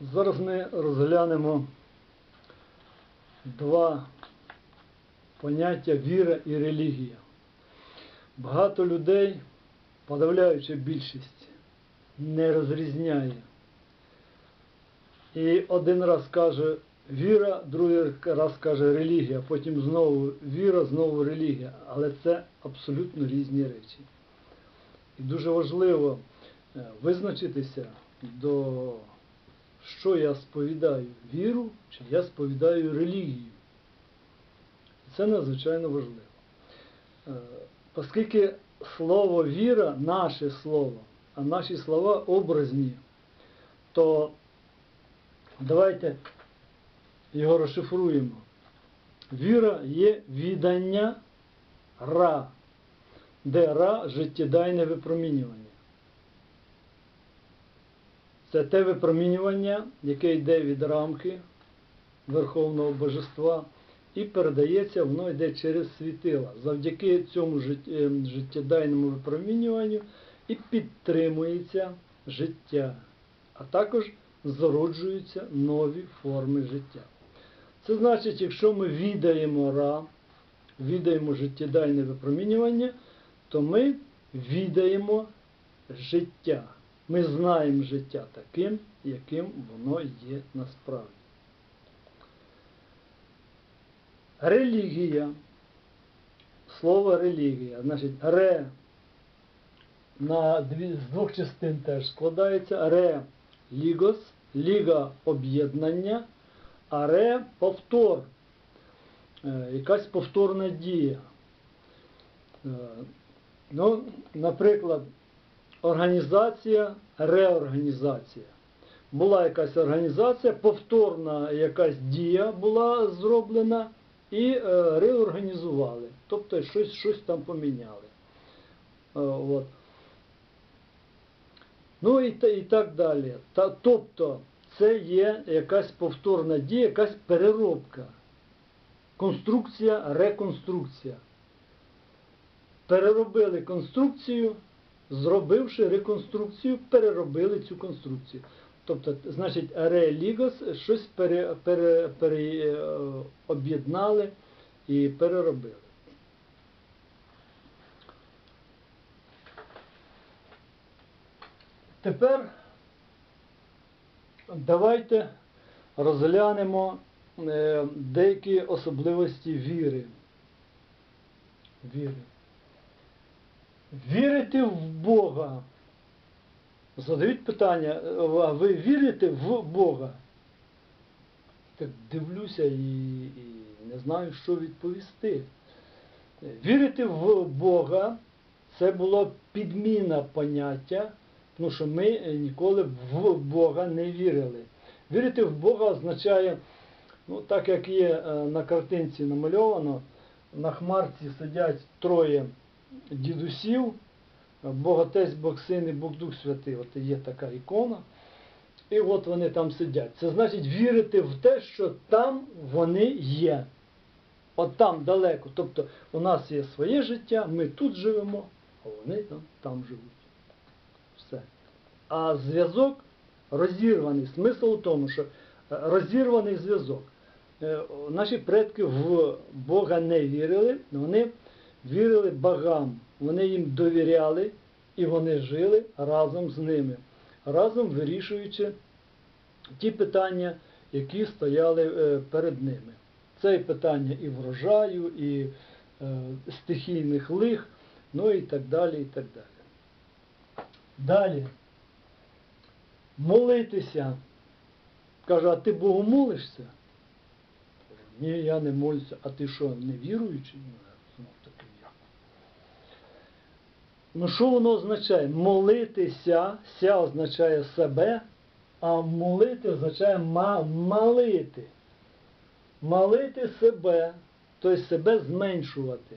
Зараз ми розглянемо два поняття віра і релігія. Багато людей, подавляюча більшість, не розрізняє. І один раз каже віра, другий раз каже релігія, потім знову віра, знову релігія. Але це абсолютно різні речі. І дуже важливо е, визначитися до що я сповідаю віру, чи я сповідаю релігію. Це надзвичайно важливо. Е, Оскільки слово віра наше слово, а наші слова образні, то давайте його розшифруємо. Віра є віддання ра, де ра життєдайне випромінювання. Це те випромінювання, яке йде від рамки Верховного Божества і передається, воно йде через світила. Завдяки цьому е, життєдайному випромінюванню і підтримується життя, а також зароджуються нові форми життя. Це значить, якщо ми віддаємо ра, віддаємо життєдайне випромінювання, то ми віддаємо життя. Ми знаємо життя таким, яким воно є насправді. Релігія. Слово релігія. Значить, ре на дві, з двох частин теж складається. Ре лігос, ліга об'єднання, а ре повтор. Е, якась повторна дія. Е, ну, наприклад, організація, реорганізація. Була якась організація, повторна якась дія була зроблена і е, реорганізували. Тобто щось, щось там поміняли. Е, от. Ну і, і так далі. Та, тобто це є якась повторна дія, якась переробка. Конструкція, реконструкція. Переробили конструкцію, зробивши реконструкцію, переробили цю конструкцію. Тобто, значить, релігос щось пере, пере, пере, е, об'єднали і переробили. Тепер давайте розглянемо е, деякі особливості віри. Віри. Вірити в Бога. Задають питання, а ви вірите в Бога? Так дивлюся і, і не знаю, що відповісти. Вірити в Бога це була підміна поняття, тому що ми ніколи в Бога не вірили. Вірити в Бога означає, ну так як є е, на картинці намальовано, на хмарці сидять троє дідусів, Бог Отець, Бог Син і Бог Дух Святий. От є така ікона. І от вони там сидять. Це значить вірити в те, що там вони є. От там далеко. Тобто у нас є своє життя, ми тут живемо, а вони там, там живуть. Все. А зв'язок розірваний. Смисл у тому, що е, розірваний зв'язок. Е, Наші предки в Бога не вірили, вони вірили богам, вони їм довіряли і вони жили разом з ними, разом вирішуючи ті питання, які стояли е, перед ними. Це і питання і врожаю, і е, стихійних лих, ну і так далі, і так далі. Далі. Молитися. Каже, а ти Богу молишся? Ні, я не молюся. А ти що, не віруючий? Ну, знов таки. Ну що воно означає? Молитися, ся означає себе, а молити означає ма- малити. Малити себе, тобто себе зменшувати.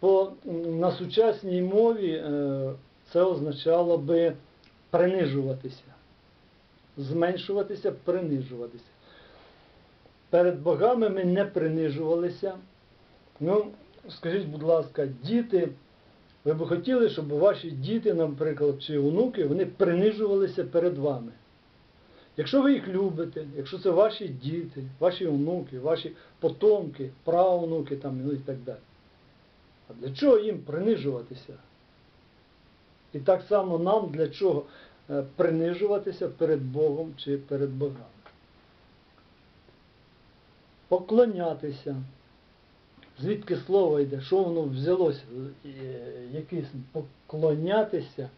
По, на сучасній мові е, це означало би принижуватися. Зменшуватися, принижуватися. Перед богами ми не принижувалися. Ну, скажіть, будь ласка, діти, ви б хотіли, щоб ваші діти, наприклад, чи онуки, вони принижувалися перед вами. Якщо ви їх любите, якщо це ваші діти, ваші онуки, ваші потомки, правонуки там, ну і так далі. А для чого їм принижуватися? І так само нам для чого е, принижуватися перед Богом чи перед богами? Поклонятися. Звідки слово йде? Що воно взялося? Е, Якийсь поклонятися,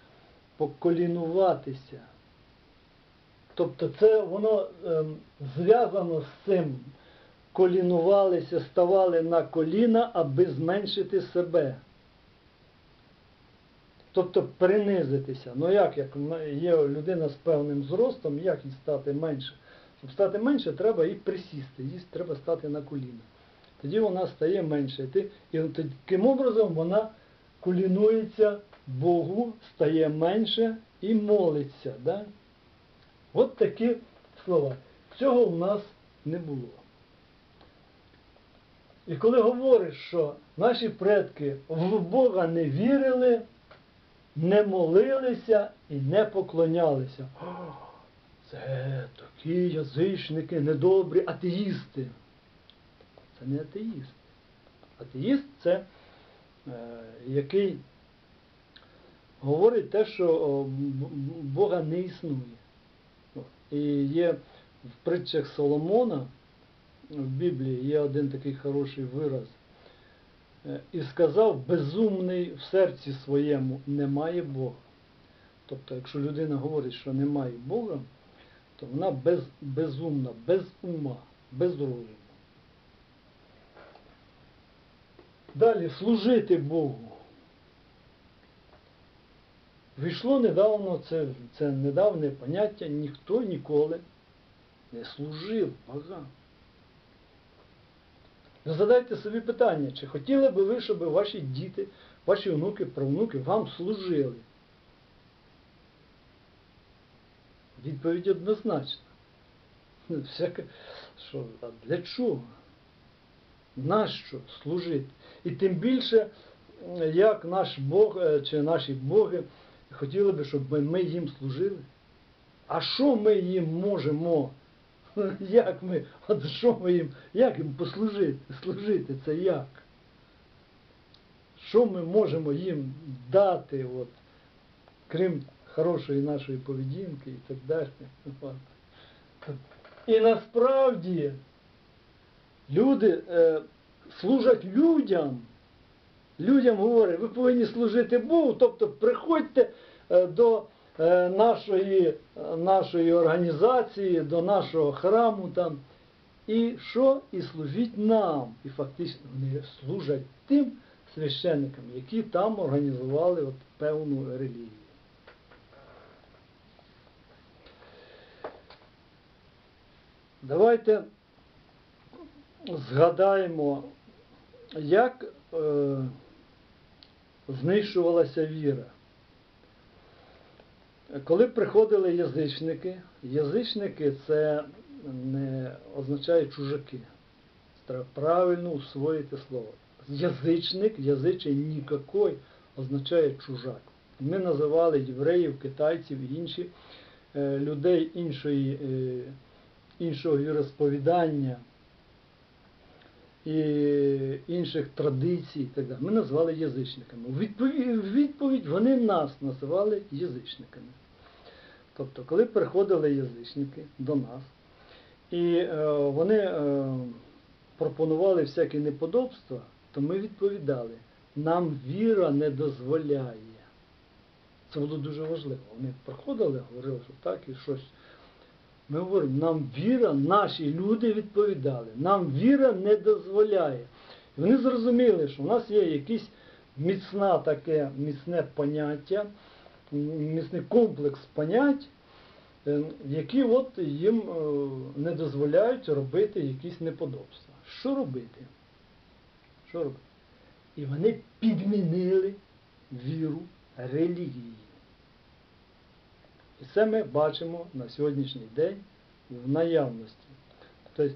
поколінуватися. Тобто це воно ем, зв'язано з цим. Колінувалися, ставали на коліна, аби зменшити себе. Тобто принизитися. Ну як, як є людина з певним зростом, як їй стати менше? Щоб стати менше, треба і присісти, їй треба стати на коліна. Тоді вона стає менше. І таким образом вона колінується Богу, стає менше і молиться. Да? От такі слова. Цього в нас не було. І коли говориш, що наші предки в Бога не вірили, не молилися і не поклонялися. Це такі язичники, недобрі, атеїсти. Це не атеїст. Атеїст це е, який говорить те, що Бога не існує. І є в притчах Соломона, в Біблії є один такий хороший вираз. Е, І сказав, безумний в серці своєму немає Бога. Тобто, якщо людина говорить, що немає Бога, то вона без, безумна, без ума, без розуму. Далі служити Богу. Війшло недавно, це, це недавнє поняття, ніхто ніколи не служив богам. Задайте собі питання, чи хотіли би ви, щоб ваші діти, ваші онуки, правнуки вам служили? Відповідь однозначна. Ну, Всяке, що, а для чого? Нащо служити? І тим більше, як наш Бог е, чи наші боги хотіли би, щоб ми- їм служили. А що ми їм можемо? Як ми, от що ми їм, як їм послужити? Служити це як? Що ми можемо їм дати, от, крім хорошої нашої поведінки і так далі. І насправді люди е, служать людям. Людям говорять, ви повинні служити Богу, тобто приходьте е, до е, нашої, е, нашої організації, до нашого храму там. І що? І служіть нам. І фактично вони служать тим священникам, які там організували от певну релігію. Давайте згадаємо, як е, знищувалася віра. Коли приходили язичники, язичники це не означає чужаки. Треба правильно усвоїти слово. Язичник, язичий нікакой означає чужак. Ми називали євреїв, китайців і інші е, людей іншої, е, іншого віросповідання і інших традицій і так далі. Ми назвали язичниками. В відповідь вони нас називали язичниками. Тобто, коли приходили язичники до нас, і е, вони е, пропонували всякі неподобства, то ми відповідали, нам віра не дозволяє. Це було дуже важливо. Вони приходили, говорили, що так і щось. Ми говоримо, нам віра, наші люди відповідали, нам віра не дозволяє. І вони зрозуміли, що в нас є якийсь міцна таке, міцне поняття, міцний комплекс понять, е, які от їм е, не дозволяють робити якісь неподобства. Що робити? Що робити? І вони підмінили віру релігії. І це ми бачимо на сьогоднішній день в наявності. Тобто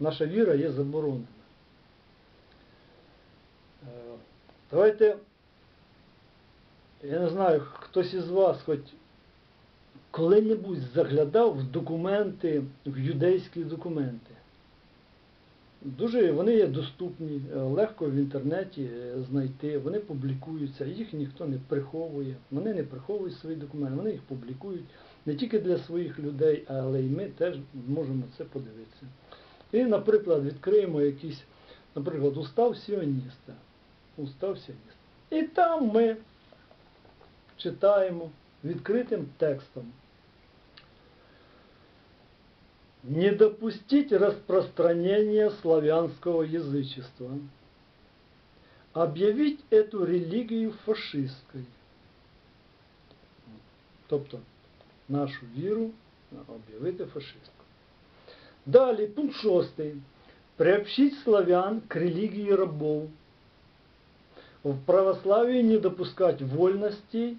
наша віра є заборонена. Е, Давайте, я не знаю, хтось із вас хоч коли-небудь заглядав в документи, в юдейські документи. Дуже вони є доступні, е, легко в інтернеті е, знайти, вони публікуються, їх ніхто не приховує. Вони не приховують свої документи, вони їх публікують не тільки для своїх людей, але й ми теж можемо це подивитися. І, наприклад, відкриємо якийсь, наприклад, устав сіоніста. Устав сіоніста. І там ми читаємо відкритим текстом. Не допустить распространения славянского язычества. Объявить эту религию фашистской. Тобто нашу віру об'явити фашистською. Далі, пункт шостий. Приобщить славян к религии рабов. В православии не допускать вольностей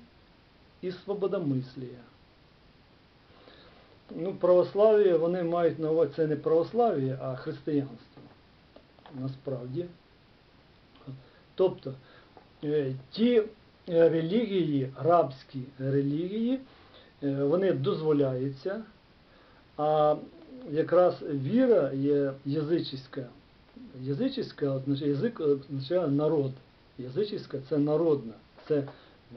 і свободомислія. Ну, православ'я вони мають на увазі, це не православ'я, а християнство. Насправді. Тобто е, ті е, релігії, рабські релігії, е, вони дозволяються, а якраз віра є язичська. Язичська означає, язик означає народ. Язичська це народна. Це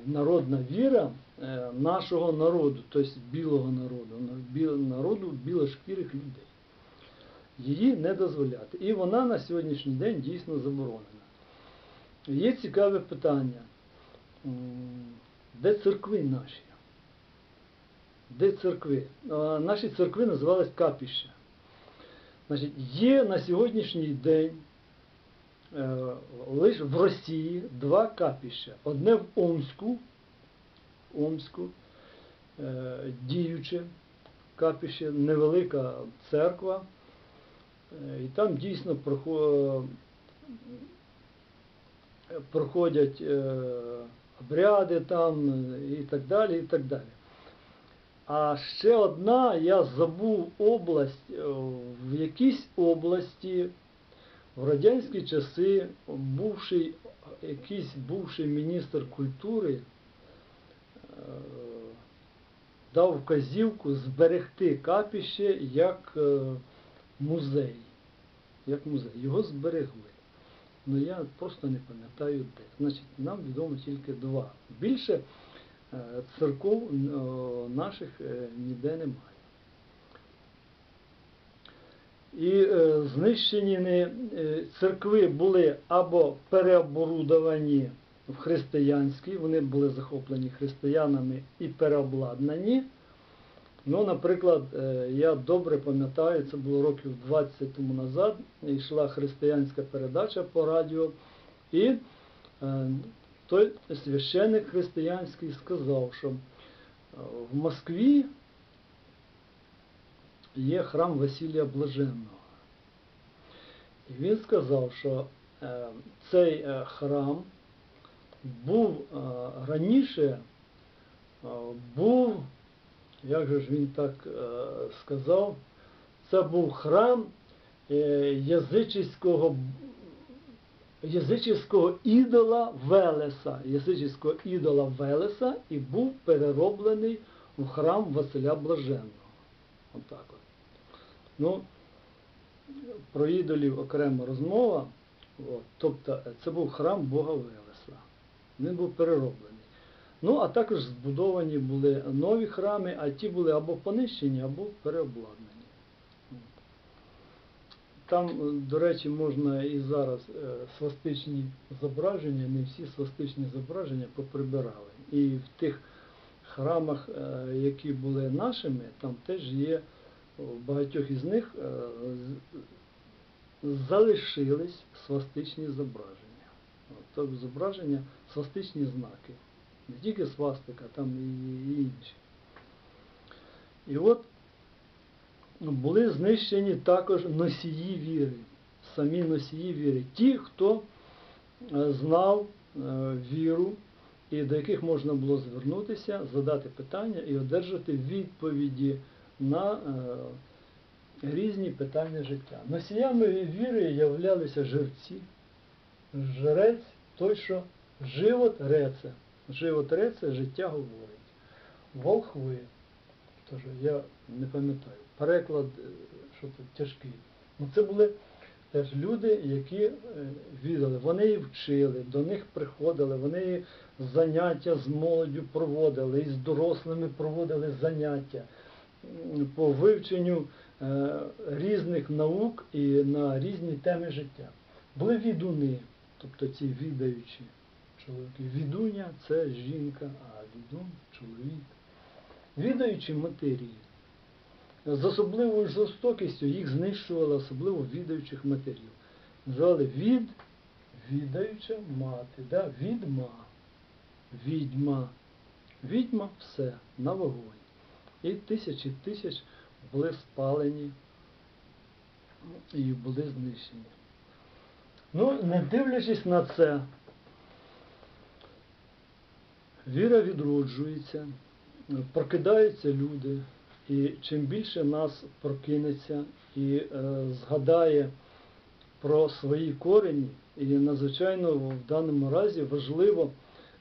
народна віра е, нашого народу, тобто білого народу, народу білошкірих людей. Її не дозволяти. І вона на сьогоднішній день дійсно заборонена. Є цікаве питання. Де церкви наші? Де церкви? Наші церкви називались капіща. Значить, є на сьогоднішній день лише в Росії два капіща. Одне в Омську, Омську, е, діюче капіще, невелика церква. Е, І там дійсно е, проходять е, обряди там е, і так далі, і так далі. А ще одна, я забув область, е, в якійсь області в радянські часи бувший, якийсь бувший міністр культури е, дав вказівку зберегти капіще як е, музей. Як музей. Його зберегли. Ну я просто не пам'ятаю де. Значить, нам відомо тільки два. Більше е, церков наших ніде немає. І е, знищені е, церкви були або переоборудовані в християнські, вони були захоплені християнами і переобладнані. Ну, наприклад, е, я добре пам'ятаю, це було років 20 тому назад, йшла християнська передача по радіо, і той священник християнський сказав, що в Москві є храм Василія Блаженного. І він сказав, що е, цей е, храм був е, раніше, був, як же ж він так сказав, це був храм язичського, язичського ідола Велеса, язичського ідола Велеса і був перероблений в храм Василя Блаженного. Отак от. Ну, про ідолів окрема розмова. От, тобто е, це був храм Бога Велеса. Він був перероблений. Ну, а також збудовані були нові храми, а ті були або понищені, або переобладнані. Там, е, до речі, можна і зараз е, свастичні зображення, не всі свастичні зображення поприбирали. І в тих храмах, які були нашими, там теж є в багатьох із них е, залишились свастичні зображення. Тобто зображення, свастичні знаки. Не тільки свастика, там і, інші. І от були знищені також носії віри, самі носії віри. Ті, хто е, знав е, віру і до яких можна було звернутися, задати питання і одержати відповіді на е, різні питання життя. Носіями віри являлися жерці. Жрець той, що живот реце. Живот реце життя говорить. Волхви. теж, я не пам'ятаю. Переклад, е, що це тяжкий. Ну, це були теж люди, які е, відали, вони її вчили, до них приходили, вони її заняття з молоддю проводили, і з дорослими проводили заняття по вивченню е, різних наук і на різні теми життя. Були відуни, тобто ці відаючі чоловіки. Відуня це жінка, а відун чоловік. Відаючі матерії. З особливою жорстокістю їх знищували, особливо відаючих матерів. Називали від, відаюча мати, да? відьма. Відьма. Відьма все на вогонь. І тисячі тисяч були спалені і були знищені. Ну, не дивлячись на це, віра відроджується, прокидаються люди, і чим більше нас прокинеться і е, згадає про свої корені, і надзвичайно в даному разі важливо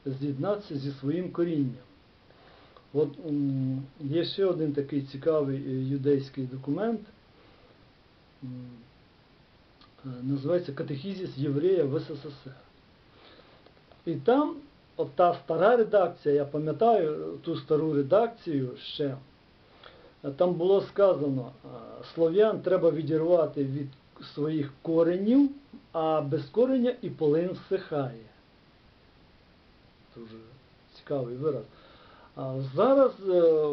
з'єднатися зі своїм корінням. От є ще один такий цікавий е, юдейський документ, е, називається Катехізіс єврея в СССР. І там от та стара редакція, я пам'ятаю ту стару редакцію ще, е, там було сказано, е, слов'ян треба відірвати від своїх коренів, а без кореня і полин всихає. Дуже цікавий вираз. Зараз е,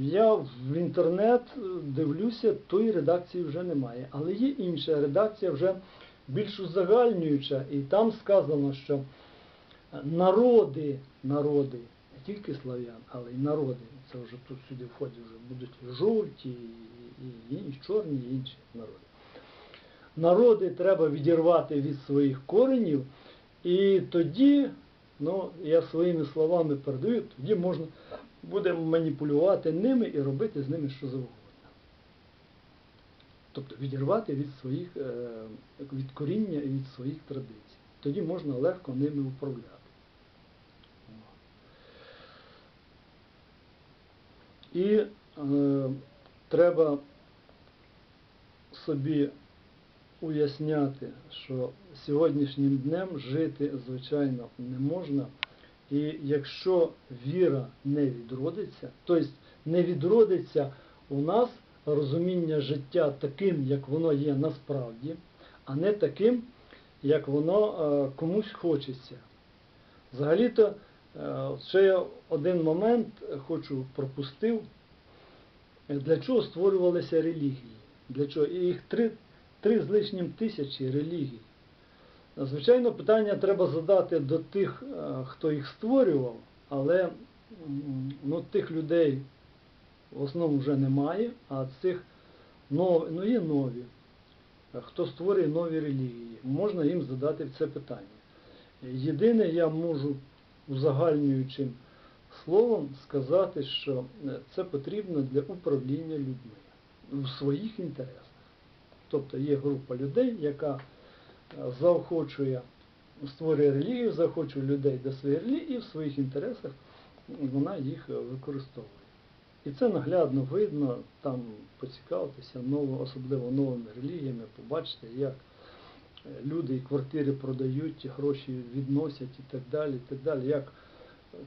я в інтернет дивлюся, тої редакції вже немає. Але є інша редакція, вже більш узагальнююча, і там сказано, що народи, народи, не тільки слав'ян, але й народи, це вже тут сюди входять, вже будуть жовті, і, і, і чорні, і інші народи. Народи треба відірвати від своїх коренів, і тоді, ну, я своїми словами передаю, тоді можна буде маніпулювати ними і робити з ними що завгодно. Тобто відірвати від своїх, е, від коріння і від своїх традицій. Тоді можна легко ними управляти. І е, треба собі уясняти, що сьогоднішнім днем жити, звичайно, не можна. І якщо віра не відродиться, тобто не відродиться у нас розуміння життя таким, як воно є насправді, а не таким, як воно е, комусь хочеться. Взагалі-то, е, ще один момент хочу пропустив, для чого створювалися релігії? Для чого? І їх три, три з лишнім тисячі релігій. Звичайно, питання треба задати до тих, е, хто їх створював, але ну, тих людей в основному вже немає, а цих нов, ну, є нові. Хто створює нові релігії, можна їм задати це питання. Єдине, я можу узагальнюючим словом сказати, що е, це потрібно для управління людьми в своїх інтересах. Тобто є група людей, яка е, заохочує, створює релігію, заохочує людей до своєї релігії і в своїх інтересах вона їх е, використовує. І це наглядно видно, там поцікавитися, ново, особливо новими релігіями, побачите, як е, люди і квартири продають, гроші відносять і так далі, і так далі, як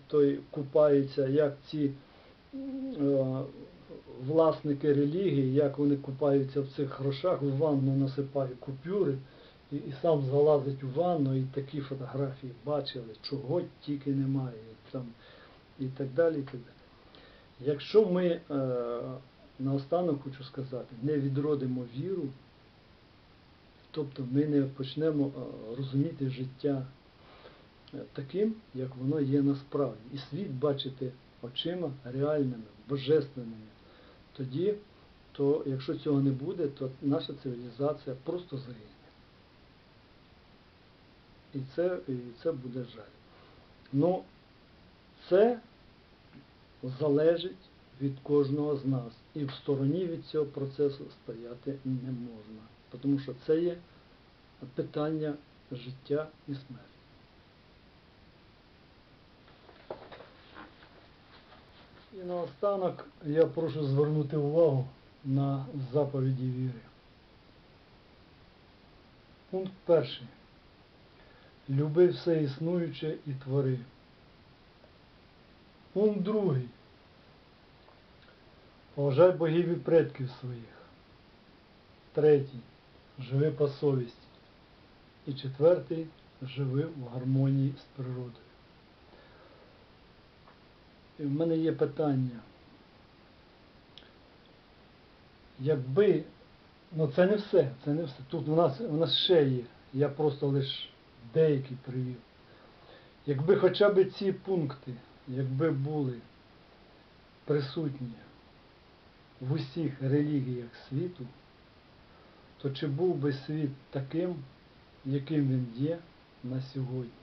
той купаються, як ці власники релігії, як вони купаються в цих грошах, в ванну насипають купюри і, і сам залазить у ванну, і такі фотографії бачили, чого тільки немає, там, і так далі. і так далі. Якщо ми, е, наостанок хочу сказати, не відродимо віру, тобто ми не почнемо е, розуміти життя е, таким, як воно є насправді, і світ бачити очима реальними, божественними, тоді, то якщо цього не буде, то наша цивілізація просто загине. І це, і це буде жаль. Ну, це залежить від кожного з нас. І в стороні від цього процесу стояти не можна. Тому що це є питання життя і смерті. І наостанок я прошу звернути увагу на заповіді віри. Пункт перший. Люби все існуюче і твори. Пункт другий. Поважай богів і предків своїх. Третій. Живи по совісті. І четвертий. Живи в гармонії з природою. В мене є питання. Якби, ну це не все, це не все. Тут у нас, у нас ще є. Я просто лише деякі привів. Якби хоча б ці пункти, якби були присутні в усіх релігіях світу, то чи був би світ таким, яким він є на сьогодні?